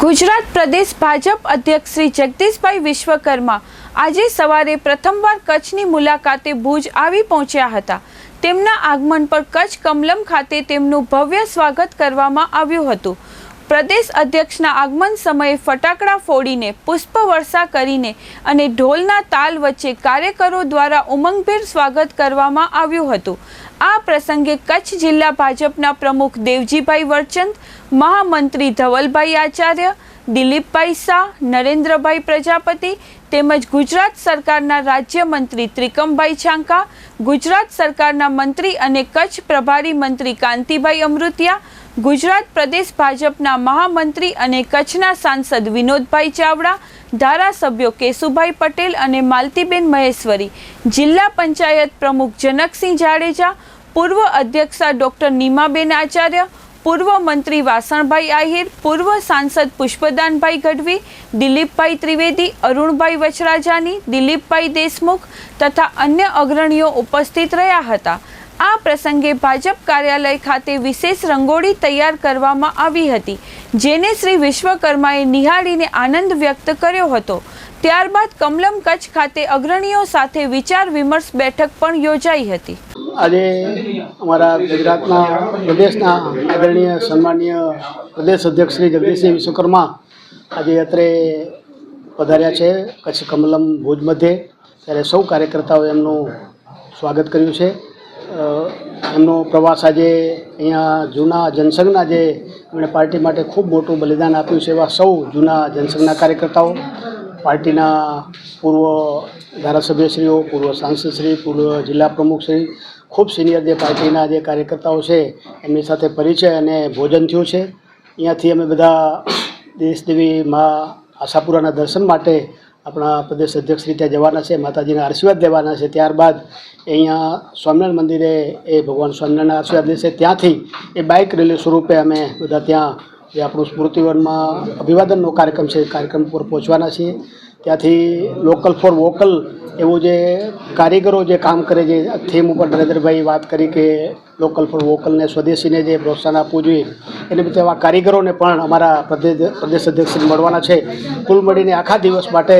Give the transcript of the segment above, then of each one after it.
ગુજરાત પ્રદેશ ભાજપ અધ્યક્ષ શ્રી જગદીશભાઈ વિશ્વકર્મા આજે સવારે પ્રથમવાર કચ્છની મુલાકાતે ભુજ આવી પહોંચ્યા હતા. તેમના આગમન પર કચ્છ કમલમ ખાતે તેમનું ભવ્ય સ્વાગત કરવામાં આવ્યું હતું. પ્રદેશ અધ્યક્ષના આગમન સમયે ફટાકડા ફોડીને પુષ્પવર્ષા કરીને અને ઢોલના તાલ વચ્ચે કાર્યકરો દ્વારા ઉમંગભેર સ્વાગત કરવામાં આવ્યું હતું. આ પ્રસંગે કચ્છ જિલ્લા ભાજપના પ્રમુખ દેવજીભાઈ વરચંદ, મહામંત્રી ધવલભાઈ આચાર્ય દિલીપભાઈ શાહ નરેન્દ્રભાઈ પ્રજાપતિ તેમજ ગુજરાત સરકારના રાજ્યમંત્રી ત્રિકમભાઈ છાંકા, ગુજરાત સરકારના મંત્રી અને કચ્છ પ્રભારી મંત્રી કાંતિભાઈ અમૃતિયા, ગુજરાત પ્રદેશ ભાજપના મહામંત્રી અને કચ્છના સાંસદ વિનોદભાઈ ચાવડા, ધારાસભ્યો કેશુભાઈ પટેલ અને માલતીબેન મહેશ્વરી, જિલ્લા પંચાયત પ્રમુખ જનકસિંહ જાડેજા, પૂર્વ અધ્યક્ષા ડોક્ટર નીમાબેન આચાર્ય પૂર્વ મંત્રી વાસણભાઈ આહિર, પૂર્વ સાંસદ પુષ્પદાનભાઈ ગઢવી, દિલીપભાઈ ત્રિવેદી, અરુણભાઈ વચરાજાની, દિલીપભાઈ દેશમુખ તથા અન્ય અગ્રણીઓ ઉપસ્થિત રહ્યા હતા. આ પ્રસંગે ભાજપ કાર્યાલય ખાતે વિશેષ રંગોળી તૈયાર કરવામાં આવી હતી, જેને શ્રી વિશ્વકર્માએ નિહાળીને આનંદ વ્યક્ત કર્યો હતો. ત્યારબાદ કમલમ કચ્છ ખાતે અગ્રણીઓ સાથે વિચાર વિમર્શ બેઠક પણ યોજાઈ હતી. આજે અમારા ગુજરાતના પ્રદેશના આદરણીય, સન્માનીય પ્રદેશ અધ્યક્ષ શ્રી જગદીશસિંહ વિશ્વકર્મા આજે અત્રે પધાર્યા છે કચ્છ કમલમ ભુજ મધ્યે. ત્યારે સૌ કાર્યકર્તાઓએ એમનું સ્વાગત કર્યું છે. એમનો પ્રવાસ આજે અહીંયા જૂના જનસંઘના જે એમણે પાર્ટી માટે ખૂબ મોટું બલિદાન આપ્યું છે એવા સૌ જૂના જનસંઘના કાર્યકર્તાઓ પાર્ટીના પૂર્વ ધારાસભ્યશ્રીઓ, પૂર્વ સાંસદશ્રી, પૂર્વ જિલ્લા પ્રમુખશ્રી, ખૂબ સિનિયર જે પાર્ટીના જે કાર્યકર્તાઓ છે, એમની સાથે પરિચય અને ભોજન થયું છે. અહીંયાથી અમે બધા દેશદેવી મા આશાપુરાના દર્શન માટે આપણા પ્રદેશ અધ્યક્ષ રીતે જવાના છે, માતાજીના આશીર્વાદ લેવાના છે. ત્યારબાદ અહીંયા સ્વામિનારાયણ મંદિરે એ ભગવાન સ્વામિનારાયણના આશીર્વાદ લેશે. ત્યાંથી એ બાઇક રેલી સ્વરૂપે અમે બધા ત્યાં જે આપણું સ્મૃતિવનમાં અભિવાદનનો કાર્યક્રમ છે કાર્યક્રમ પર પહોંચવાના છીએ. ત્યાંથી લોકલ ફોર વોકલ એવું જે કારીગરો જે કામ કરે છે, થીમ ઉપર નરેન્દ્રભાઈ વાત કરી કે લોકલ ફોર વોકલને સ્વદેશીને જે પ્રોત્સાહન આપવું જોઈએ, એને બધા એવા કારીગરોને પણ અમારા પ્રદેશ પ્રદેશ અધ્યક્ષ મળવાના છે. કુલ મળીને આખા દિવસ માટે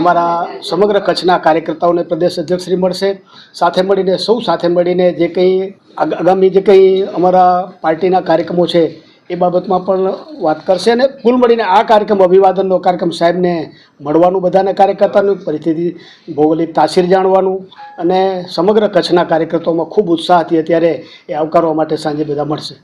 અમારા સમગ્ર કચ્છના કાર્યકર્તાઓને પ્રદેશ અધ્યક્ષશ્રી મળશે. સાથે મળીને, સૌ સાથે મળીને જે કંઈ આગામી જે કંઈ અમારા પાર્ટીના કાર્યક્રમો છે એ બાબતમાં પણ વાત કરશે અને કુલ મળીને આ કાર્યક્રમ અભિવાદનનો કાર્યક્રમ સાહેબને મળવાનું, બધાના કાર્યકર્તાનું, પરિસ્થિતિ ભૌગોલિક તાસીર જાણવાનું અને સમગ્ર કચ્છના કાર્યકર્તાઓમાં ખૂબ ઉત્સાહ હતી. અત્યારે એ આવકારવા માટે સાંજે બધા મળશે.